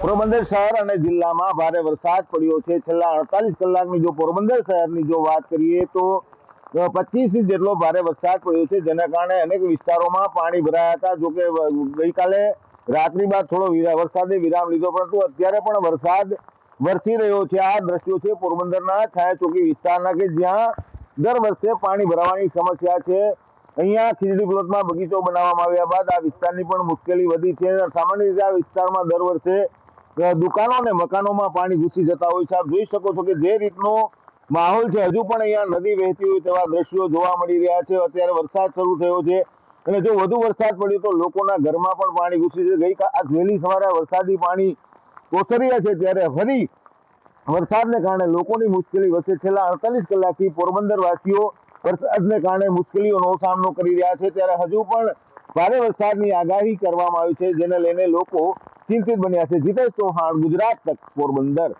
પોરબંદર શહેર અને જિલ્લામાં ભારે વરસાદ પડ્યો છે. છેલ્લા અડતાલીસ કલાકની જો પોરબંદર શહેરની જો વાત કરીએ તો પચીસ ઇંચ જેટલો ભારે વરસાદ પડ્યો છે. જેના કારણે અનેક વિસ્તારોમાં પાણી ભરાયા હતા. જોકે ગઈકાલે રાત્રિ બાદ થોડો વિરા- વરસાદે વિરામ લીધો, પરંતુ અત્યારે પણ વરસાદ વરસી રહ્યો છે. આ દ્રશ્યો છે પોરબંદરના છાયાચોકી વિસ્તારના, કે જ્યાં દર વર્ષે પાણી ભરાવાની સમસ્યા છે. અહીંયા ખીજડી પ્લોટમાં બગીચો બનાવવામાં આવ્યા બાદ આ વિસ્તારની પણ મુશ્કેલી વધી છે. સામાન્ય રીતે આ વિસ્તારમાં દર વર્ષે દુકાનો અને મકાનોમાં પાણી ઘૂસી જતા હોય છે. આપ જોઈ શકો છો કે જે રીતનો માહોલ છે, હજુ પણ અહીંયા નદી વહેતી હોય તેવા દ્રશ્યો જોવા મળી રહ્યા છે. અત્યારે વરસાદ શરૂ થયો છે અને જો વધુ વરસાદ પડ્યો તો લોકોના ઘરમાં પણ પાણી ઘૂસી છે ગઈ આ વહેલી સવારે વરસાદી પાણી કોસર્યા છે ત્યારે ફરી વરસાદને કારણે લોકોની મુશ્કેલી વધશે છેલ્લા અડતાલીસ કલાકથી પોરબંદર વાસીઓ વરસાદને કારણે મુશ્કેલીઓનો સામનો કરી રહ્યા છે. ત્યારે હજુ પણ ભારે વરસાદની આગાહી કરવામાં આવી છે, જેને લઈને લોકો ચિંતિત બન્યા છે. જીતેશ ચૌહાણ ગુજરાત તક પોરબંદર.